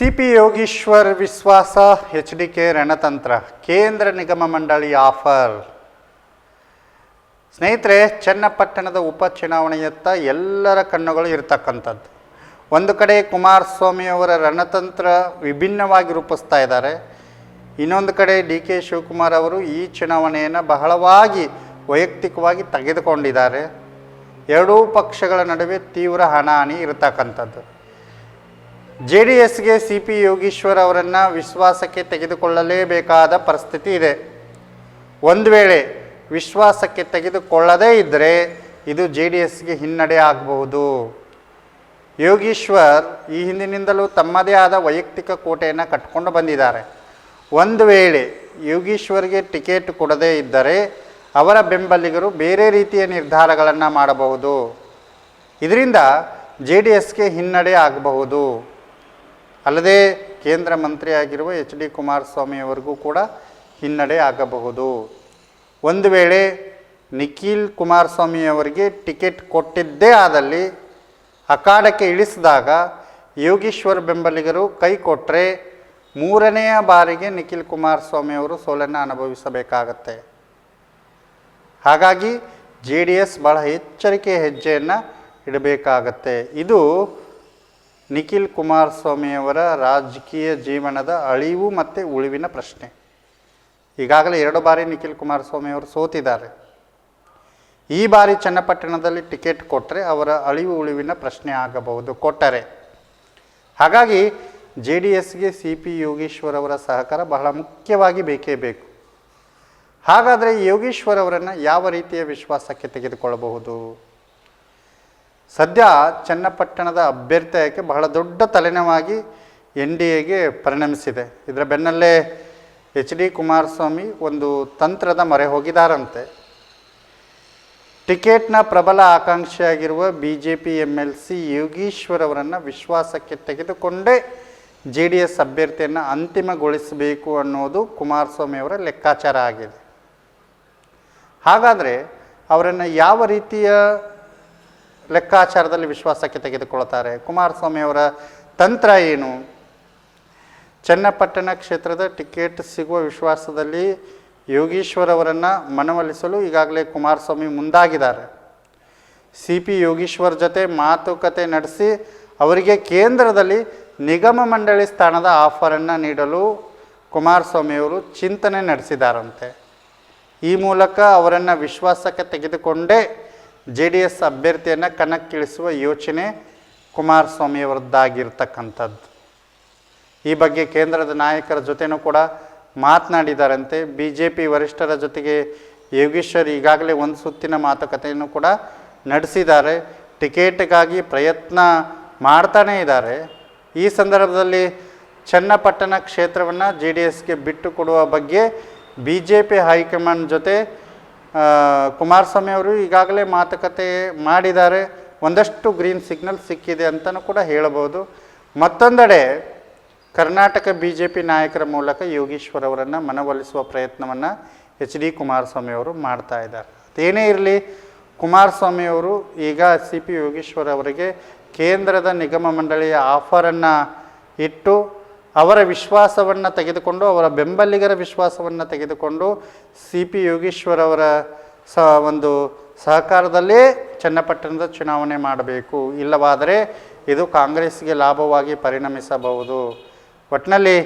C P Yogeshwar ವಿಶ್ವಾಸ H D K ರಣತಂತ್ರ, ಕೇಂದ್ರ ನಿಗಮ ಮಂಡಳಿ ಆಫರ್. ಸ್ನೇಹಿತರೆ, ಚನ್ನಪಟ್ಟಣದ ಉಪಚುನಾವಣೆಯತ್ತ ಎಲ್ಲರ ಕಣ್ಣುಗಳು ಇರತಕ್ಕಂಥದ್ದು. ಒಂದು ಕಡೆ ಕುಮಾರಸ್ವಾಮಿಯವರ ರಣತಂತ್ರ ವಿಭಿನ್ನವಾಗಿ ರೂಪಿಸ್ತಾ ಇದ್ದಾರೆ. ಇನ್ನೊಂದು ಕಡೆ ಡಿ ಕೆ ಶಿವಕುಮಾರ್ ಅವರು ಈ ಚುನಾವಣೆಯನ್ನು ಬಹಳವಾಗಿ ವೈಯಕ್ತಿಕವಾಗಿ ತೆಗೆದುಕೊಂಡಿದ್ದಾರೆ. ಎರಡೂ ಪಕ್ಷಗಳ ನಡುವೆ ತೀವ್ರ ಹಣಾಹಣಿ ಇರತಕ್ಕಂಥದ್ದು. ಜೆ ಡಿ ಎಸ್ಗೆ ಸಿ ಪಿ ಯೋಗೀಶ್ವರ್ ಅವರನ್ನು ವಿಶ್ವಾಸಕ್ಕೆ ತೆಗೆದುಕೊಳ್ಳಲೇಬೇಕಾದ ಪರಿಸ್ಥಿತಿ ಇದೆ. ಒಂದು ವೇಳೆ ವಿಶ್ವಾಸಕ್ಕೆ ತೆಗೆದುಕೊಳ್ಳದೇ ಇದ್ದರೆ ಇದು ಜೆ ಡಿ ಎಸ್ಗೆ ಹಿನ್ನಡೆ ಆಗಬಹುದು. ಯೋಗೀಶ್ವರ್ ಈ ಹಿಂದಿನಿಂದಲೂ ತಮ್ಮದೇ ಆದ ವೈಯಕ್ತಿಕ ಕೋಟೆಯನ್ನು ಕಟ್ಕೊಂಡು ಬಂದಿದ್ದಾರೆ. ಒಂದು ವೇಳೆ ಯೋಗೀಶ್ವರ್ಗೆ ಟಿಕೆಟ್ ಕೊಡದೇ ಇದ್ದರೆ ಅವರ ಬೆಂಬಲಿಗರು ಬೇರೆ ರೀತಿಯ ನಿರ್ಧಾರಗಳನ್ನು ಮಾಡಬಹುದು. ಇದರಿಂದ ಜೆ ಡಿ ಎಸ್ಗೆ ಹಿನ್ನಡೆ ಆಗಬಹುದು. ಅಲ್ಲದೆ ಕೇಂದ್ರ ಮಂತ್ರಿಯಾಗಿರುವ ಎಚ್ ಡಿ ಕುಮಾರಸ್ವಾಮಿಯವರಿಗೂ ಕೂಡ ಹಿನ್ನಡೆ ಆಗಬಹುದು. ಒಂದು ವೇಳೆ ನಿಖಿಲ್ ಕುಮಾರಸ್ವಾಮಿಯವರಿಗೆ ಟಿಕೆಟ್ ಕೊಟ್ಟಿದ್ದೇ ಆದಲ್ಲಿ ಅಖಾಡಕ್ಕೆ ಇಳಿಸಿದಾಗ ಯೋಗೀಶ್ವರ್ ಬೆಂಬಲಿಗರು ಕೈ ಕೊಟ್ಟರೆ ಮೂರನೆಯ ಬಾರಿಗೆ ನಿಖಿಲ್ ಕುಮಾರಸ್ವಾಮಿಯವರು ಸೋಲನ್ನು ಅನುಭವಿಸಬೇಕಾಗತ್ತೆ. ಹಾಗಾಗಿ ಜೆ ಡಿ ಎಸ್ ಭಾಳ ಎಚ್ಚರಿಕೆ ಹೆಜ್ಜೆಯನ್ನು ಇಡಬೇಕಾಗತ್ತೆ. ಇದು ನಿಖಿಲ್ ಕುಮಾರಸ್ವಾಮಿಯವರ ರಾಜಕೀಯ ಜೀವನದ ಅಳಿವು ಮತ್ತು ಉಳಿವಿನ ಪ್ರಶ್ನೆ. ಈಗಾಗಲೇ ಎರಡು ಬಾರಿ ನಿಖಿಲ್ ಕುಮಾರಸ್ವಾಮಿಯವರು ಸೋತಿದ್ದಾರೆ. ಈ ಬಾರಿ ಚನ್ನಪಟ್ಟಣದಲ್ಲಿ ಟಿಕೆಟ್ ಕೊಟ್ಟರೆ ಅವರ ಅಳಿವು ಉಳಿವಿನ ಪ್ರಶ್ನೆ ಆಗಬಹುದು, ಕೊಟ್ಟರೆ. ಹಾಗಾಗಿ ಜೆ ಡಿ ಎಸ್ಗೆ ಸಿ ಪಿ ಯೋಗೀಶ್ವರ್ ಅವರ ಸಹಕಾರ ಬಹಳ ಮುಖ್ಯವಾಗಿ ಬೇಕೇ ಬೇಕು. ಹಾಗಾದರೆ ಯೋಗೀಶ್ವರ್ ಅವರನ್ನು ಯಾವ ರೀತಿಯ ವಿಶ್ವಾಸಕ್ಕೆ ತೆಗೆದುಕೊಳ್ಳಬಹುದು? ಸದ್ಯ ಚನ್ನಪಟ್ಟಣದ ಅಭ್ಯರ್ಥಿಯಕ್ಕೆ ಬಹಳ ದೊಡ್ಡ ತಲೆನೋವಾಗಿ ಎನ್ ಡಿ ಎಗೆ ಪರಿಣಮಿಸಿದೆ. ಇದರ ಬೆನ್ನಲ್ಲೇ ಎಚ್ ಡಿ ಕುಮಾರಸ್ವಾಮಿ ಒಂದು ತಂತ್ರದ ಮೊರೆ ಹೋಗಿದಾರಂತೆ. ಟಿಕೆಟ್ನ ಪ್ರಬಲ ಆಕಾಂಕ್ಷಿಯಾಗಿರುವ B J P M L C Yogeshwar ಅವರನ್ನು ವಿಶ್ವಾಸಕ್ಕೆ ತೆಗೆದುಕೊಂಡೇ ಜೆ ಡಿ ಎಸ್ ಅಭ್ಯರ್ಥಿಯನ್ನು ಅಂತಿಮಗೊಳಿಸಬೇಕು ಅನ್ನೋದು ಕುಮಾರಸ್ವಾಮಿ ಅವರ ಲೆಕ್ಕಾಚಾರ ಆಗಿದೆ. ಹಾಗಾದರೆ ಅವರನ್ನು ಯಾವ ರೀತಿಯ ಲೆಕ್ಕಾಚಾರದಲ್ಲಿ ವಿಶ್ವಾಸಕ್ಕೆ ತೆಗೆದುಕೊಳ್ತಾರೆ ಕುಮಾರಸ್ವಾಮಿಯವರ ತಂತ್ರ ಏನು? ಚನ್ನಪಟ್ಟಣ ಕ್ಷೇತ್ರದ ಟಿಕೆಟ್ ಸಿಗುವ ವಿಶ್ವಾಸದಲ್ಲಿ ಯೋಗೀಶ್ವರವರನ್ನು ಮನವೊಲಿಸಲು ಈಗಾಗಲೇ ಕುಮಾರಸ್ವಾಮಿ ಮುಂದಾಗಿದ್ದಾರೆ. ಸಿ ಪಿ ಯೋಗೀಶ್ವರ್ ಜೊತೆ ಮಾತುಕತೆ ನಡೆಸಿ ಅವರಿಗೆ ಕೇಂದ್ರದಲ್ಲಿ ನಿಗಮ ಮಂಡಳಿ ಸ್ಥಾನದ ಆಫರನ್ನು ನೀಡಲು ಕುಮಾರಸ್ವಾಮಿಯವರು ಚಿಂತನೆ ನಡೆಸಿದಾರಂತೆ. ಈ ಮೂಲಕ ಅವರನ್ನು ವಿಶ್ವಾಸಕ್ಕೆ ತೆಗೆದುಕೊಂಡೇ ಜೆ ಡಿ ಎಸ್ ಅಭ್ಯರ್ಥಿಯನ್ನು ಕಣಕ್ಕಿಳಿಸುವ ಯೋಚನೆ ಕುಮಾರಸ್ವಾಮಿಯವರದ್ದಾಗಿರ್ತಕ್ಕಂಥದ್ದು. ಈ ಬಗ್ಗೆ ಕೇಂದ್ರದ ನಾಯಕರ ಜೊತೆನೂ ಕೂಡ ಮಾತನಾಡಿದಾರಂತೆ. ಬಿ ಜೆ ಪಿ ವರಿಷ್ಠರ ಜೊತೆಗೆ ಯೋಗೀಶ್ವರ್ ಈಗಾಗಲೇ ಒಂದು ಸುತ್ತಿನ ಮಾತುಕತೆಯನ್ನು ಕೂಡ ನಡೆಸಿದ್ದಾರೆ. ಟಿಕೆಟ್ಗಾಗಿ ಪ್ರಯತ್ನ ಮಾಡ್ತಾನೇ ಇದ್ದಾರೆ. ಈ ಸಂದರ್ಭದಲ್ಲಿ ಚನ್ನಪಟ್ಟಣ ಕ್ಷೇತ್ರವನ್ನು ಜೆ ಡಿ ಎಸ್ಗೆ ಬಿಟ್ಟು ಕೊಡುವ ಬಗ್ಗೆ ಬಿ ಜೆ ಪಿ ಹೈಕಮಾಂಡ್ ಜೊತೆ ಕುಮಾರಸ್ವಾಮಿ ಅವರು ಈಗಾಗಲೇ ಮಾತುಕತೆ ಮಾಡಿದ್ದಾರೆ. ಒಂದಷ್ಟು ಗ್ರೀನ್ ಸಿಗ್ನಲ್ ಸಿಕ್ಕಿದೆ ಅಂತಲೂ ಕೂಡ ಹೇಳಬಹುದು. ಮತ್ತೊಂದೆಡೆ ಕರ್ನಾಟಕ ಬಿ ಜೆ ಪಿ ನಾಯಕರ ಮೂಲಕ ಯೋಗೀಶ್ವರ್ ಅವರನ್ನು ಮನವೊಲಿಸುವ ಪ್ರಯತ್ನವನ್ನು ಎಚ್ ಡಿ ಕುಮಾರಸ್ವಾಮಿ ಅವರು ಮಾಡ್ತಾ ಇದ್ದಾರೆ. ಅದೇನೇ ಇರಲಿ, ಕುಮಾರಸ್ವಾಮಿ ಅವರು ಈಗ ಸಿ ಪಿ ಯೋಗೀಶ್ವರ್ ಅವರಿಗೆ ಕೇಂದ್ರದ ನಿಗಮ ಮಂಡಳಿಯ ಆಫರನ್ನು ಇಟ್ಟು ಅವರ ವಿಶ್ವಾಸವನ್ನು ತೆಗೆದುಕೊಂಡು, ಅವರ ಬೆಂಬಲಿಗರ ವಿಶ್ವಾಸವನ್ನು ತೆಗೆದುಕೊಂಡು ಸಿ ಪಿ ಯೋಗೀಶ್ವರ್ ಅವರ ಸ ಒಂದು ಸಹಕಾರದಲ್ಲೇ ಚನ್ನಪಟ್ಟಣದ ಚುನಾವಣೆ ಮಾಡಬೇಕು. ಇಲ್ಲವಾದರೆ ಇದು ಕಾಂಗ್ರೆಸ್ಗೆ ಲಾಭವಾಗಿ ಪರಿಣಮಿಸಬಹುದು. ಒಟ್ಟಿನಲ್ಲಿ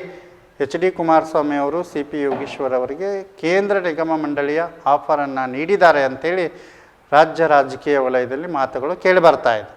ಎಚ್ ಡಿ ಕುಮಾರಸ್ವಾಮಿ ಅವರು ಸಿ ಪಿ ಯೋಗೀಶ್ವರ್ ಅವರಿಗೆ ಕೇಂದ್ರ ನಿಗಮ ಮಂಡಳಿಯ ಆಫರನ್ನು ನೀಡಿದ್ದಾರೆ ಅಂಥೇಳಿ ರಾಜ್ಯ ರಾಜಕೀಯ ವಲಯದಲ್ಲಿ ಮಾತುಗಳು ಕೇಳಿಬರ್ತಾ ಇದೆ.